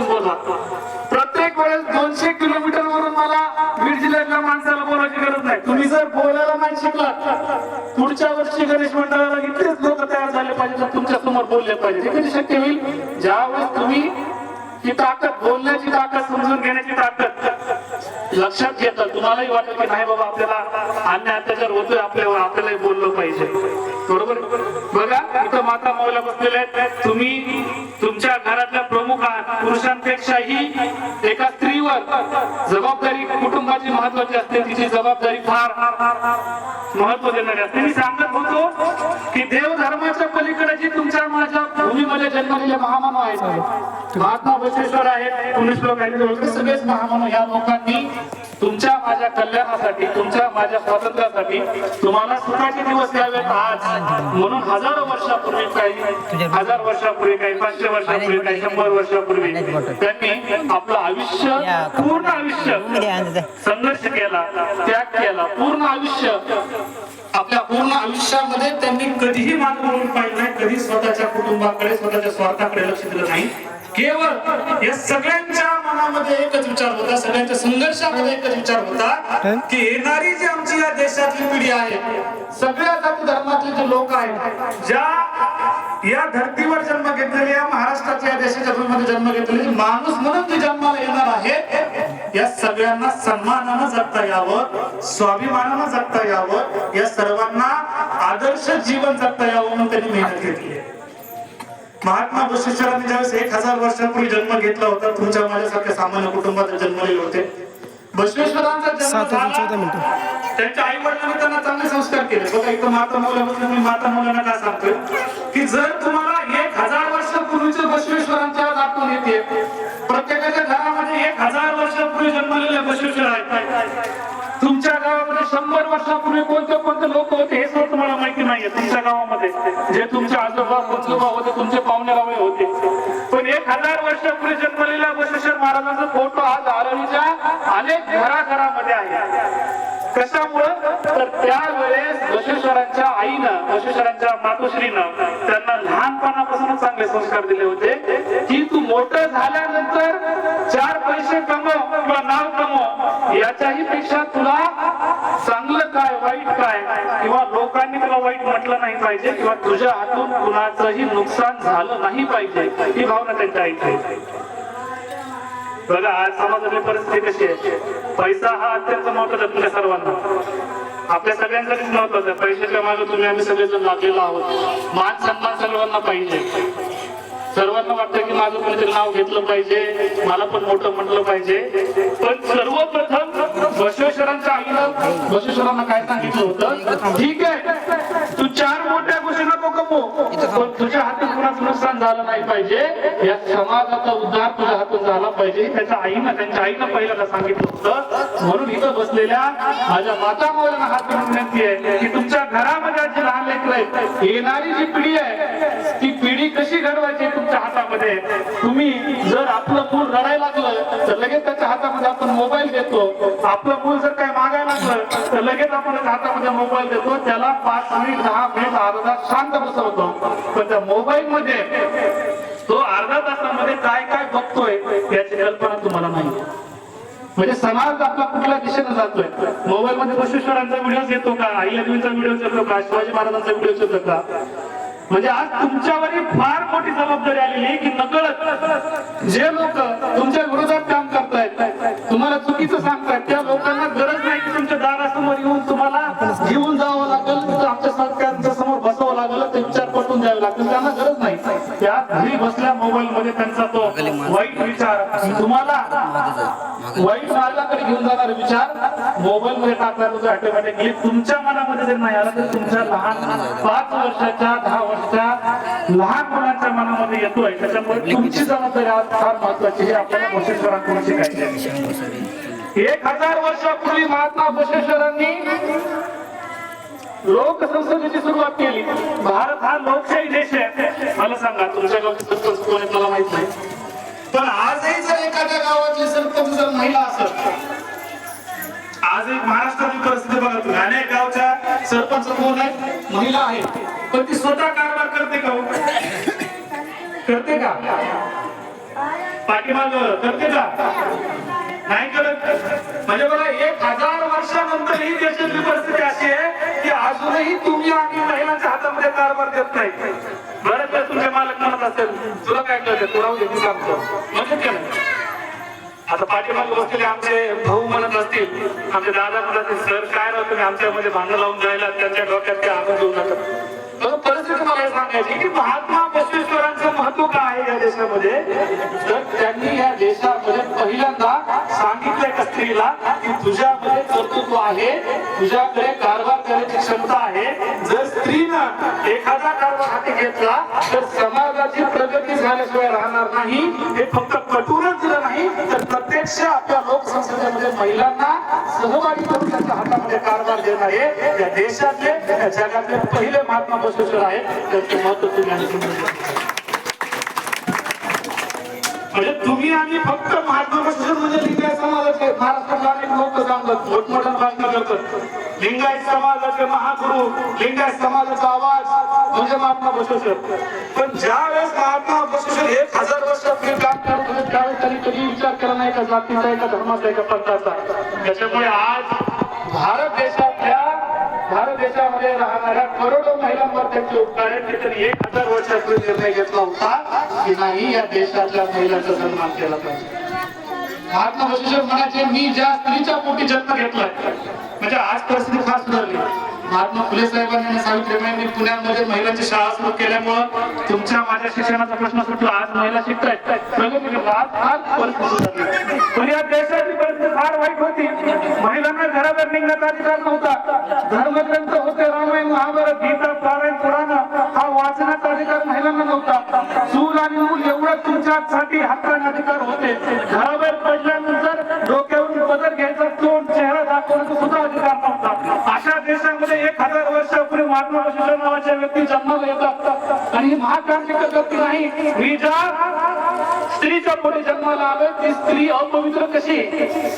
बसून बोला. प्रत्येक वेळेस दोनशे किलोमीटर वरून मला बीड जिल्ह्यातल्या माणसाला बोलायची गरज नाही. तुम्ही जर बोलायला नाही शिकलात पुढच्या वर्षी गणेश मंडळाला इतकेच लोक तयार झाले पाहिजे तर तुमच्यासमोर बोलले पाहिजे. कधी शक्य होईल? ज्यावेळेस तुम्ही ही ताकद बोलण्याची ताकद समजून घेण्याची ताकद लक्षात घेतात तुम्हालाही वाटत की नाही बाबा आपल्याला अन्य अत्याचार होतोय आपल्यावर आपल्यालाही बोललं पाहिजे. बरोबर? बघा इथं माता माऊला बसलेले आहेत. तुम्ही तुमच्या घरातल्या प्रमुख आहात पुरुषांपेक्षाही एका स्त्रीवर जबाबदारी कुटुंबाची महत्वाची असते तिची जबाबदारी फार महत्त्व देणारी असते. मी सांगत होतो की देव धर्माच्या पलीकडे जी तुमच्या माझ्या भूमीमध्ये जन्मलेले महामानव आहेत महात्मा बसवेश्वर आहेत पुण्यश्लोक आहेत सगळेच महामानव या लोकांनी तुमच्या माझ्या कल्याणासाठी तुमच्या माझ्या स्वातंत्र्यासाठी तुम्हाला सुखाचे दिवस द्यावेत आज. म्हणून हजारो वर्षापूर्वी काही हजार वर्षापूर्वी काही पाचशे वर्षापूर्वी काही शंभर वर्षापूर्वी त्यांनी आपलं आयुष्य पूर्ण आयुष्य संघर्ष केला त्याग केला पूर्ण आयुष्य. आपल्या पूर्ण आयुष्यामध्ये त्यांनी कधीही मागे वळून पाहिलं नाही कधी स्वतःच्या कुटुंबाकडे स्वतःच्या स्वार्थाकडे लक्ष दिलं नाही. केवळ या सगळ्यांच्या मनामध्ये एकच विचार होता सगळ्यांच्या संघर्षामध्ये एकच विचार होता की येणारी जी आमची या देशातली पिढी आहे सगळ्या जाती धर्मातले जे लोक आहेत ज्या या धर्तीवर जन्म घेतलेले या महाराष्ट्राच्या या देशाच्या भूमीमध्ये जन्म घेतलेले माणूस म्हणून जे जन्माला येणार आहे या सगळ्यांना सन्मानानं जगता यावं स्वाभिमानानं जगता यावं या सर्वांना आदर्श जीवन जगता यावं म्हणून त्यांनी मेहनत घेतली आहे. महात्मा बसवेश्वरांनी ज्यावेळेस एक हजार वर्षापूर्वी जन्म घेतला होता तुमच्या माझ्यासारख्या सामान्य कुटुंबात जन्मलेले होते. बसवेश्वरांचा जन्म त्यांच्या आई वडिलांनी त्यांना चांगले संस्कार केले. बघा इथं माता मौल्याबद्दल मी माता मौल्यांना काय सांगतोय? की जर तुम्हाला एक हजार वर्षापूर्वीचे बसवेश्वरांच्या आज आठवण येते प्रत्येकाच्या घरामध्ये एक हजार वर्षापूर्वी जन्मलेले बसवेश्वर आहेत. तुमच्या गावामध्ये शंभर वर्षापूर्वी कोणते कोणते लोक होते हे सुद्धा तुम्हाला माहिती नाहीये तुमच्या गावामध्ये. जे तुमचे आजोबा पंजोबा होते तुमचे पाहुणे गावे होते. पण एक हजार वर्षापूर्वी जन्मलेल्या बसवेश्वर महाराजांचा फोटो आज आरवीच्या अनेक घराघरामध्ये आहे. कशामुळं? तर त्यावेळेस बसवेश्वरांच्या आईनं बसवेश्वरांच्या मातोश्रीनं त्यांना लहानपणापासून चांगले संस्कार दिले होते. की तू मोठं झाल्यानंतर चार पैसे कमव किंवा कमव याच्याही पेक्षा तुला चांगलं काय वाईट काय? किंवा लोकांनी तुला वाईट म्हटलं नाही पाहिजे किंवा तुझ्या हातून कुणाचंही नुकसान झालं नाही पाहिजे ही भावना त्यांच्या ऐकते बघा आज समाजातली परिस्थिती कशी आहे? पैसा हा अत्यंत महत्त्वाचा आहे तुमच्या सर्वांना. आपल्या सगळ्यांसाठीच महत्वाचं आहे? पैशाच्या मागे तुम्ही आम्ही सगळेजण लागलेलो आहोत. मान सन्मान सर्वांना पाहिजे. सर्वांना वाटतं की माझं कोणीतरी नाव घेतलं पाहिजे मला पण मोठं म्हटलं पाहिजे. पण सर्वप्रथम बसवेश्वरांच्या आईनं बसवेश्वरांना काय सांगितलं होतं? ठीक आहे. तू चार मोठ्या गोष्टी नको कमो पण तुझ्या हातून कुणाचं नुकसान झालं नाही पाहिजे. या समाजाचा उद्धार तुझ्या हातून झाला पाहिजे. त्याच्या आईनं त्यांच्या आईनं पहिल्यांदा सांगितलं होतं. म्हणून इथं बसलेल्या माझ्या माता मौलांना हात विनंती आहे की तुमच्या घरामध्ये जी लहान लेकर आहेत. येणारी जी पिढी आहे ती पिढी कशी घडवायची हे तुमच्या तुम्ही जर आपलं मूल रडायला लागलं तर लगेच त्याच्या हातामध्ये आपण मोबाईल देतो. आपलं मूल जर काय मागायला लागलं तर लगेच आपण हातामध्ये मोबाईल देतो. त्याला पाच मिनिट दहा मिनिट अर्धा तास शांत बसवतो. पण त्या मोबाईल मध्ये तो अर्धा तासामध्ये काय काय बघतोय याची कल्पना तुम्हाला नाही. म्हणजे समाज आपला कुठल्या दिशेने जातोय? मोबाईल मध्ये बसवेश्वरांचा व्हिडिओ येतो का? आई अहिल्यादेवीचा व्हिडिओ येतो का? शिवाजी महाराजांचा व्हिडिओ येतो का? म्हणजे आज तुमच्यावरही फार मोठी जबाबदारी आलेली आहे की नकळत जे लोक तुमच्या विरोधात काम करतायत तुम्हाला चुकीचं सांगतायत त्या लोकांना गरज नाही की तुमच्या दारासमोर येऊन तुम्हाला घेऊन जावं लागेल आमच्या सरकारच्या समोर बसावं लागलं त्यांच्या पटवून द्यावे लागतील त्यांना गरज नाही. त्या घरी बसल्या मोबाईल मध्ये त्यांचा तो वाईट विचार. तुम्हाला वाईट मार्गाकडे घेऊन जाणारे विचार मोबाईल मध्ये टाकल्यानंतर ऑटोमॅटिकली तुमच्या मनामध्ये जर नाही आला तर तुमच्या लहान पाच वर्षाच्या दहा वर्षाच्या लहान मुलांच्या मनामध्ये येतोय. त्याच्यामुळे तुमची जबाबदारी आज फार महत्वाची हे आपल्याला बसवेश्वरांकडून शिकायची. एक हजार वर्षापूर्वी महात्मा बसवेश्वरांनी लोकसंसदेची सुरुवात केली. भारत हा लोकशाही देश आहे. मला सांगा तुमच्या गावचे सरपंच कोण आहेत मला माहीत नाही. पण आजही जर एखाद्या गावातली सरपंच जर महिला असत आज एक महाराष्ट्रातील परिस्थिती बघा तुम्ही. अनेक गावच्या सरपंच कोण आहेत? महिला आहेत. पण ती स्वतः कारभार करते का हो? करते का? पाठीमाग करते का? नाही करत. म्हणजे बघा एक हजार वर्षानंतर ही देशातली परिस्थिती अशी आहे अजूनही तुम्ही आणि महिलांच्या हातामध्ये कारभार देत नाही. बरं तर तुमचे मालक म्हणत असेल तुला काय कळतं? तुला मी सांगतो म्हणजे काय नाही? आता पाठीमागे बसलेले आमचे भाऊ म्हणत असतील आमचे दादा म्हणत असतील सर काय राहतो तुम्ही आमच्यामध्ये भांडण लावून जायला त्यांच्या डोक्यात ते आनंद देऊ नका. तर परिस्थिती मला हे सांगायची की महात्मा बसवेश्वरांचं महत्त्व काय आहे या देशामध्ये? तर त्यांनी या देशामध्ये पहिल्यांदा सांगितलं एका स्त्रीला की तुझ्यामध्ये कर्तृत्व आहे तुझ्याकडे कारभार करण्याची क्षमता आहे. जर स्त्रीनं एखादा कारभार हाती घेतला तर समाजाची प्रगती झाल्याशिवाय राहणार नाही. हे फक्त कटूनच दिलं नाही तर प्रत्यक्ष आपल्या लोकसंसदेमध्ये महिलांना सहभागी करून त्यांच्या हातामध्ये कारभार देणारे या देशातले या जगातले पहिले महात्मा बसवेश्वर आहेत. त्याचं महत्त्व तुम्ही आणि म्हणजे तुम्ही आणि फक्त महात्मा बसवेश्वर म्हणजे लिंगायत समाजाचे महाराष्ट्रातले अनेक लोक सांगतात मोठमोठ्या भाषण करतात. लिंगायत समाजाचे महागुरु लिंगायत समाजाचा आवाज म्हणजे महात्मा बसवेश्वर. पण ज्या वेळेस महात्मा बसवेश्वर एक हजार वर्षापूर्वी काम करत होते त्यावेळेस त्यांनी कधी विचार केला नाही का जातीचा एका धर्माचा एका पंथाचा. त्याच्यामुळे आज करोडो महिलांवर त्यांचे उपकार आहेत. त्यांनी एक हजार वर्षापूर्वी निर्णय घेतला होता की नाही या देशातल्या महिलांचा सन्मान केला पाहिजे. महात्मा बसवेश्वर म्हणायचे मी ज्या स्त्रीच्या पोटी जन्म घेतलाय म्हणजे आज परिस्थिती फार सुधारली. महात्मा फुले साहेबांनी आणि सावित्रीबाईंनी पुण्यामध्ये महिलांची शाळा सुरू केल्यामुळं तुमच्या माझ्या शिक्षणाचा प्रश्न सुटला. आज महिला शिकतायत. प्रगती करतात. आज परिस्थिती सुधारली. पण या देशाची परिस्थिती फार वाईट होती. महिलांना घराबाहेर निघण्याचा अधिकार नव्हता. धर्मग्रंथ होते रामायण महाभारत गीता पारायण पुराण हा वाचनाचा अधिकार महिलांना नव्हता. चूल आणि मूल एवढं तुमच्यासाठी हक्काने अधिकार होते. घराबाहेर पडल्यानंतर डोक्यावरून पदर घ्यायचा तोंड चेहरा दाखवण्याचा सुद्धा अधिकार नव्हता. अशा देशामध्ये एक हजार वर्षापूर्वी महात्मा बसवेश्वर नावाच्या व्यक्ती जन्माला येतात. आणि ही महाक्रांतिक व्यक्ती नाही. ही ज्या स्त्रीच्या पोटी जन्माला आलं ती स्त्री अपवित्र कशी?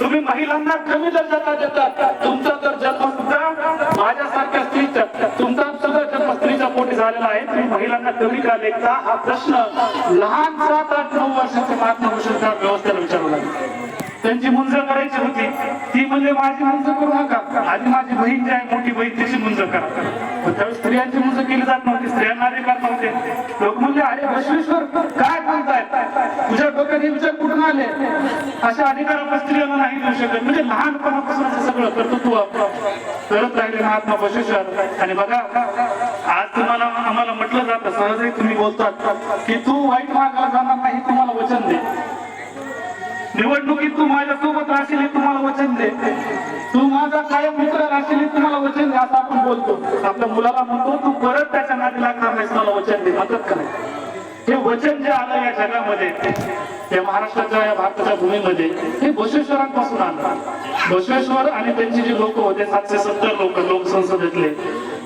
तुम्ही महिलांना कमी दर्जाचा देतात. तुमचा तर जन्म सुद्धा माझ्यासारख्या स्त्रीचा. तुमचा सुद्धा जन्म स्त्रीच्या पोटी झालेला आहे. तुम्ही महिलांना कमी का लेखता? हा प्रश्न लहान सात आठ नऊ वर्षाच्या महात्मा व्यवस्थेला विचारू लागले. त्यांची मुंज करायची होती. ती म्हणजे माझी मुंज करू नका. आधी माझी बहीण जी आहे मोठी बहीण तिची मुंज करा. पण त्यावेळेस स्त्रियांची मुंज केली जात नव्हती. स्त्रियांना अधिकार नव्हते. लोक म्हणजे अरे विश्वेश्वर काय बोलतायत हे विचार आले अशा अधिकार आपण स्त्रियांना नाही देऊ शकत. म्हणजे लहानपणापासून असं सगळं कर्तृत्व करत राहिले महात्मा बसवेश्वर आणि बघा आज तुम्हाला आम्हाला म्हटलं जातं सहजही तुम्ही बोलतात की तू वाईट मार्गाला जाणार नाही तुम्हाला वचन दे. निवडणुकीत तू माझ्या सोबत राहशील हे तुम्हाला वचन दे. तू माझा कायम मित्र राहशील हे तुम्हाला वचन दे असं आपण बोलतो. आपल्या मुलाला म्हणतो तू परत त्याच्या नादी लागणार नाहीस मला वचन दे. मदत करायचं हे वचन जे आलं या जगामध्ये या महाराष्ट्राच्या या भारताच्या भूमीमध्ये हे बसवेश्वरांपासून आलं बसवेश्वर आणि त्यांचे जे लोक होते सातशे सत्तर लोक लोकसंसदेतले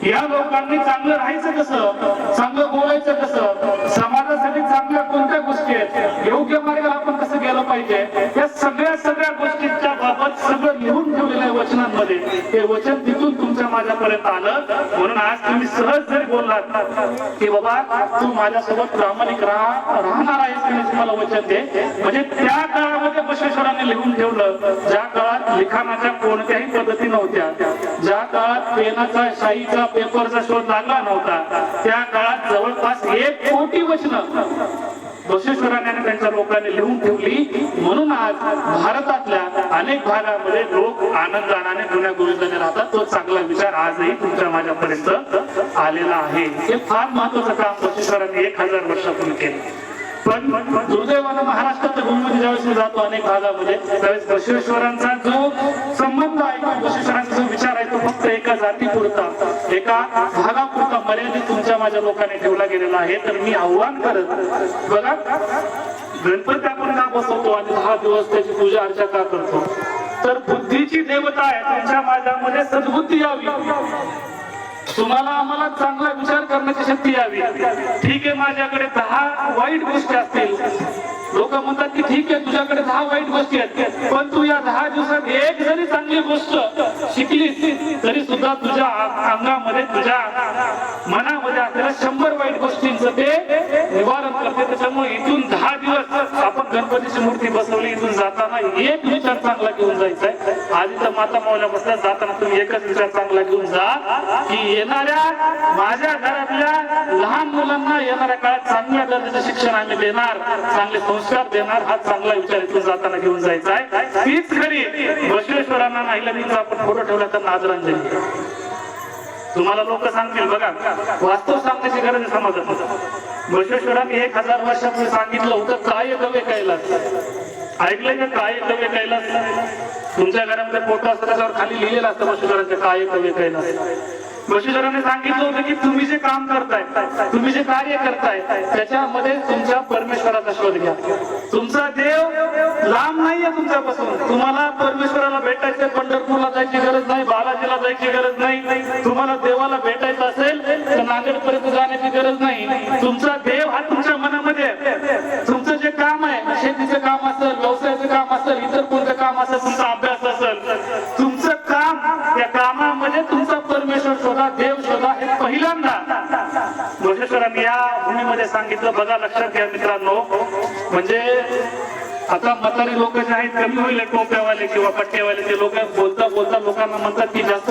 या लोकांनी चांगलं राहायचं कसं? चांगलं बोलायचं कसं? समाजासाठी चांगल्या कोणत्या गोष्टी आहेत? योग्य मार्गाला आपण कसं गेलं पाहिजे? या सगळ्या सगळ्या गोष्टी बाबत सगळं लिहून ठेवलेलं आहे वचनांमध्ये. ते वचन तिथून तुमच्या माझ्यापर्यंत आलं. म्हणून आज तुम्ही सहज जरी बोललात की बाबा तू माझ्यासोबत प्रामाणिक राहा राहणार आहेस की नाही वचन दे म्हणजे त्या काळामध्ये बसवेश्वरांनी लिहून ठेवलं. ज्या काळात लिखाणाच्या कोणत्याही पद्धती नव्हत्या ज्या काळात पेनाचा शाईचा पेपरचा शोध लागला नव्हता त्या काळात जवळपास एक कोटी वचन बसवेश्वरांनी त्यांच्या लोकांनी लिहून ठेवली. म्हणून आज भारतातल्या अनेक भागामध्ये लोक आनंदाने जुन्या गोविंदाने राहतात. तो चांगला विचार आजही तुमच्या माझ्यापर्यंत आलेला आहे. हे फार महत्वाचं काम बसवेश्वरांनी एक हजार वर्षापूर्वी केलं. पण दुर्दैवानं महाराष्ट्राच्या भूमीमध्ये ज्यावेळेस मी जातो अनेक भागामध्ये त्यावेळेस बसवेश्वरांचा जो संबंध आहे किंवा बसवेश्वरांचा जो विचार आहे तो फक्त एका जातीपुरता एका भागापुरता मर्यादित तुमच्या माझ्या लोकांनी ठेवला गेलेला आहे. तर मी आव्हान करत बघा गणपती आपण का बसवतो आणि दहा दिवस त्याची पूजा अर्चा का करतो? तर बुद्धीची देवता आहे तुमच्या माझ्यामध्ये सद्बुद्धी यावी. तुम्हाला आम्हाला चांगला विचार करण्याची शक्ती यावी. ठीक आहे माझ्याकडे दहा वाईट गोष्टी असतील. लोक म्हणतात की ठीक आहे तुझ्याकडे दहा वाईट गोष्टी आहेत. पण तू या दहा दिवसात एक जरी चांगली गोष्ट शिकलीस तरी सुद्धा तुझ्या अंगामध्ये तुझ्या मनामध्ये असलेल्या शंभर वाईट गोष्टींचं ते निवारण करते. त्याच्यामुळे इथून दहा दिवस आपण गणपतीची मूर्ती बसवली इथून जाताना एक विचार चांगला घेऊन जायचा आहे. आज माता मावल्या बसल्या जाताना तुम्ही एकच विचार चांगला घेऊन जा की येणाऱ्या माझ्या घरातल्या लहान मुलांना येणाऱ्या काळात चांगल्या दर्जाचे शिक्षण आम्ही देणार चांगले संस्कार देणार हा चांगला विचार इथून जाताना घेऊन जायचा आहे. तीच खरी बसवेश्वरांना नाहीला तिचा आपण फोटो ठेवला तर आदरांजली तुम्हाला लोक सांगतील बघा वास्तव सांगण्याची गरज आहे समाजात. बसवेश्वरांनी एक हजार वर्षापूर्वी सांगितलं होतं काय गवे कैलास? ऐकलंय का काय कव्य कैलास? तुमच्या घरामध्ये फोटो असतो त्याच्यावर खाली लिहिलेलं असतं बसवेश्वरांचे काय कव्य कैलास? बसवेश्वरांनी सांगितलं होतं की तुम्ही जे काम करताय तुम्ही जे कार्य करताय त्याच्यामध्ये तुमच्या परमेश्वराचा शोध घ्या. तुमचा देव लांब नाहीये तुमच्यापासून. तुम्हाला परमेश्वराला भेटायचं पंढरपूरला जायची गरज नाही बालाजीला जायची गरज नाही. तुम्हाला देवाला भेटायचं असेल तर नांदेडपर्यंत जाण्याची गरज नाही. तुमचा देव हा तुमच्या मनामध्ये शेतीचं काम असेल व्यवसायाचं काम असेल इतर कोणतं काम असेल तुमचा अभ्यास असेल तुमचं काम या कामामध्ये तुमचा परमेश्वर शोधा देव शोधा हे पहिल्यांदा. बसवेश्वरांनी या भूमीमध्ये सांगितलं बघा लक्षात घ्या मित्रांनो. म्हणजे आता म्हातारी लोक जे आहेत कमी होईल टोप्यावाले किंवा पट्ट्यावाले ते लोक बोलता बोलता लोकांना म्हणतात की जास्त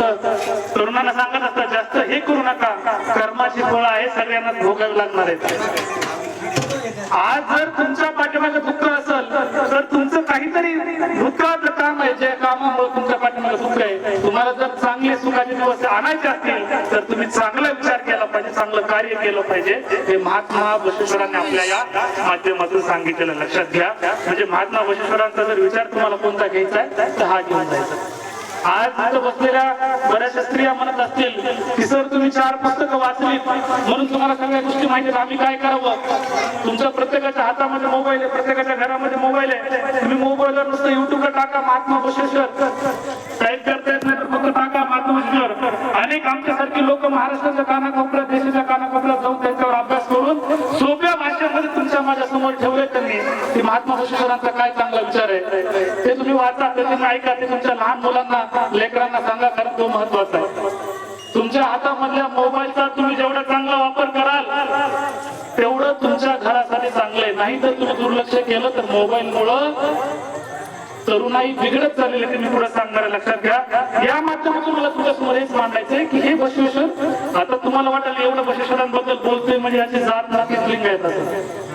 तरुणांना सांगत असतात जास्त हे करू नका. कर्माची फळ आहे सगळ्यांना भोगावी लागणार आहेत. आज जर तुमच्या पाठीमागे दुःख असेल तर तुमचं काहीतरी भूतकाळाचं काम आहे जे कामामुळे तुमच्या पाठीमागे दुःख आहे तुम्हाला जर चांगले सुखाचे दिवस आणायचे असतील तर तुम्ही चांगला विचार केला पाहिजे चांगलं कार्य केलं पाहिजे. हे महात्मा बसवेश्वरांनी आपल्या या माध्यमातून सांगितलेलं लक्षात घ्या. म्हणजे महात्मा बसवेश्वरांचा जर विचार तुम्हाला कोणता घ्यायचा आहे तर हा घेऊन जायचा. आज तिथं बसलेल्या बऱ्याचशा स्त्रिया म्हणत असतील की सर तुम्ही चार पुस्तकं वाचली म्हणून तुम्हाला सगळ्या गोष्टी माहिती आम्ही काय करावं? तुमच्या प्रत्येकाच्या हातामध्ये मोबाईल आहे प्रत्येकाच्या घरामध्ये मोबाईल आहे. तुम्ही मोबाईलवर नुसतं युट्यूबला टाका महात्मा बसवेश्वर. टाईप करता येत नाही तर फक्त टाका महात्मा बसवेश्वर. अनेक आमच्यासारखी लोक महाराष्ट्राच्या कानाकोपऱ्यात देशाच्या कानाकोपऱ्यात जाऊन त्यांच्यावर अभ्यास करून सोप्या भाषेमध्ये तुमच्या माझ्यासमोर ठेवले त्यांनी. की महात्मा बसवेश्वरांचा काय चांगला आहे ते तुम्ही वाचा ते तुम्ही ऐका ते तुमच्या लहान मुलांना लेकरांना सांगा कारण तो महत्त्वाचा आहे. तुमच्या हातामधल्या मोबाईलचा तुम्ही जेवढा चांगला वापर कराल तेवढं तुमच्या घरासाठी चांगलं आहे. नाही तर तुम्ही दुर्लक्ष केलं तर मोबाईल मुळे तरुणाई बिघडत चाललेली आहे. मी पुढे सांगणार लक्षात घ्या. या माध्यमातून मला तुमच्यासमोर हेच मांडायचंय की हे बसवेश्वर आता तुम्हाला वाटेल एवढं बसवेश्वरांबद्दल बोलतोय म्हणजे याची जात नातीच लिंग येतात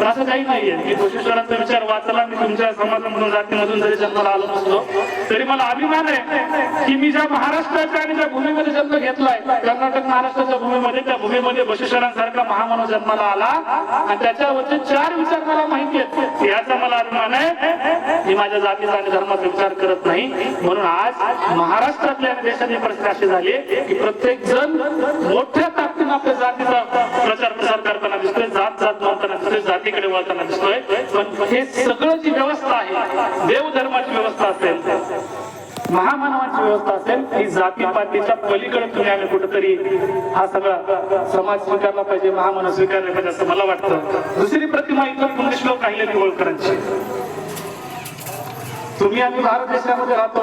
असं असं काही नाहीये. मी बसवेश्वरांचा विचार वाचला मी तुमच्या समाजामधून जातीमधून जरी जन्माला आलो नसलो तरी मला अभिमान आहे की मी ज्या महाराष्ट्राच्या आणि ज्या भूमीमध्ये जन्म घेतलाय कर्नाटक महाराष्ट्राच्या भूमीमध्ये त्या भूमीमध्ये बसवेश्वरांसारखा महामानव जन्माला आला आणि त्याच्यावरचे चार विचार मला माहिती आहेत. याचा मला अभिमान आहे. मी माझ्या जातीचा आणि धर्माचा विचार करत नाही. म्हणून आज महाराष्ट्रातल्या आणि देशाची परिस्थिती अशी झाली की प्रत्येक जण मोठ्या ताकदीनं आपल्या जातीचा प्रचार प्रसार करताना दिसतोय जात जात म्हणताना दिसतोय जातीकडे वळताना दिसतोय. पण हे सगळं जी व्यवस्था आहे देवधर्माची व्यवस्था असेल महामानवाची व्यवस्था असेल ही जातीपातीच्या पलीकडे तुम्ही आम्ही कुठेतरी हा सगळा समाज स्वीकारला पाहिजे महामानव स्वीकारला पाहिजे असं मला वाटतं. दुसरी प्रतिमा इथं पुण्यश्लोक आहे होळकरांची तुम्ही आम्ही भारत देशामध्ये राहतो.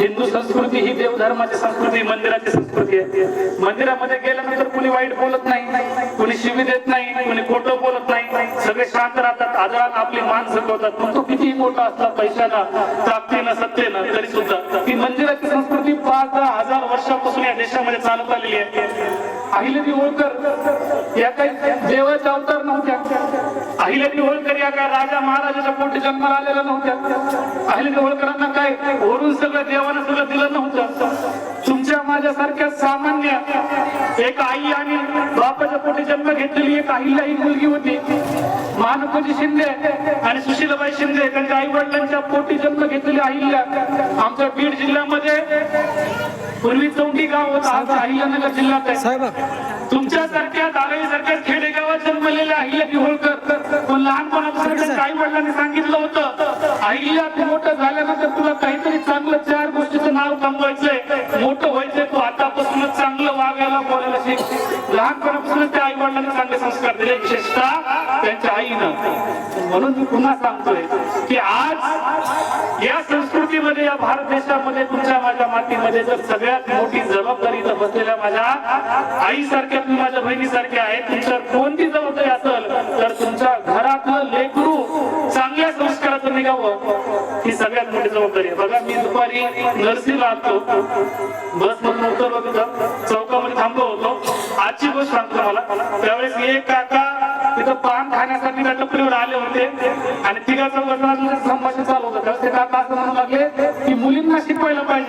हिंदू संस्कृती ही देवधर्माची संस्कृती मंदिराची संस्कृती आहे. मंदिरामध्ये गेल्यानंतर कुणी वाईट बोलत नाही कुणी शिवी देत नाही कुणी खोटं बोलत नाही. सगळे शांत राहतात आदरात आपली मान झुकवतात पण तो कितीही मोठा असला पैशानं ताकदीनं सत्तेनं तरी सुद्धा ही मंदिराची संस्कृती पाच दहा हजार वर्षापासून या देशामध्ये चालत आलेली आहे. अहिल्यादेवी होळकर या काही देवाच्या अवतार नव्हत्या. अहिल्यादेवी होळकर या काय राजा महाराजाच्या पोटी जन्माला आलेल्या नव्हत्या. अहिल्यादेवी होळकरांना काय ओरून सगळं देवानं सगळं दिलं नव्हतं. तुमच्या माझ्यासारख्या सामान्य एक आई आणि बापाच्या पोटी जन्म घेतलेली एक अहिल्या ही मुलगी होती. मानकोजी शिंदे आणि सुशीलाबाई शिंदे त्यांच्या आई वडिलांच्या पोटी जन्म घेतलेली अहिल्या आमच्या बीड जिल्ह्यामध्ये पूर्वी चौंडी गाव होता आज अहिल्यानगर जिल्ह्यात आहे. तुमच्यासारख्या दाराई सारख्या खेडेगावात जन्मलेल्या अहिल्या होळकर पण लहानपणापासून आई वडिलांनी सांगितलं होतं अहिल्या तू मोठं झाल्यानंतर तुला काहीतरी चांगलं चार गोष्टीचं नाव कमवायचंय. मोठं व्हायचंय तू आतापासूनच चांगलं वागायला बोलायला शिक लहानपणापासूनच त्या आई वडिलांना चांगले संस्कार दिले विशेषतः त्यांच्या आईनं. म्हणून मी पुन्हा सांगतोय की आज या संस्कृतीमध्ये या भारत देशामध्ये तुमच्या माझ्या मातीमध्ये जर सगळ्यात मोठी जबाबदारी इथं बसलेल्या माझ्या आईसारख्या तुम्ही माझ्या बहिणीसारख्या आहेत तुमच्यावर कोणती जबाबदारी असेल तर तुमच्या घरातलं लेकरू चांगल्या संस्काराचं निघावं. ही सगळ्यात मोठी जबाबदारी आहे. बघा मी दुपारी नर्सीला आणतो बस मधून उतरलो तिथं चौकामध्ये थांबलो होतो. आजची गोष्ट सांगतो मला त्यावेळेस एक काका तिथं पान खाण्यासाठी त्या टपरीवर आले होते. आणि तिघा चौघांना संभाषण चालू होतं. त्यावेळेस ते काका असं म्हणू लागले की मुलींना शिकवायला पाहिजे.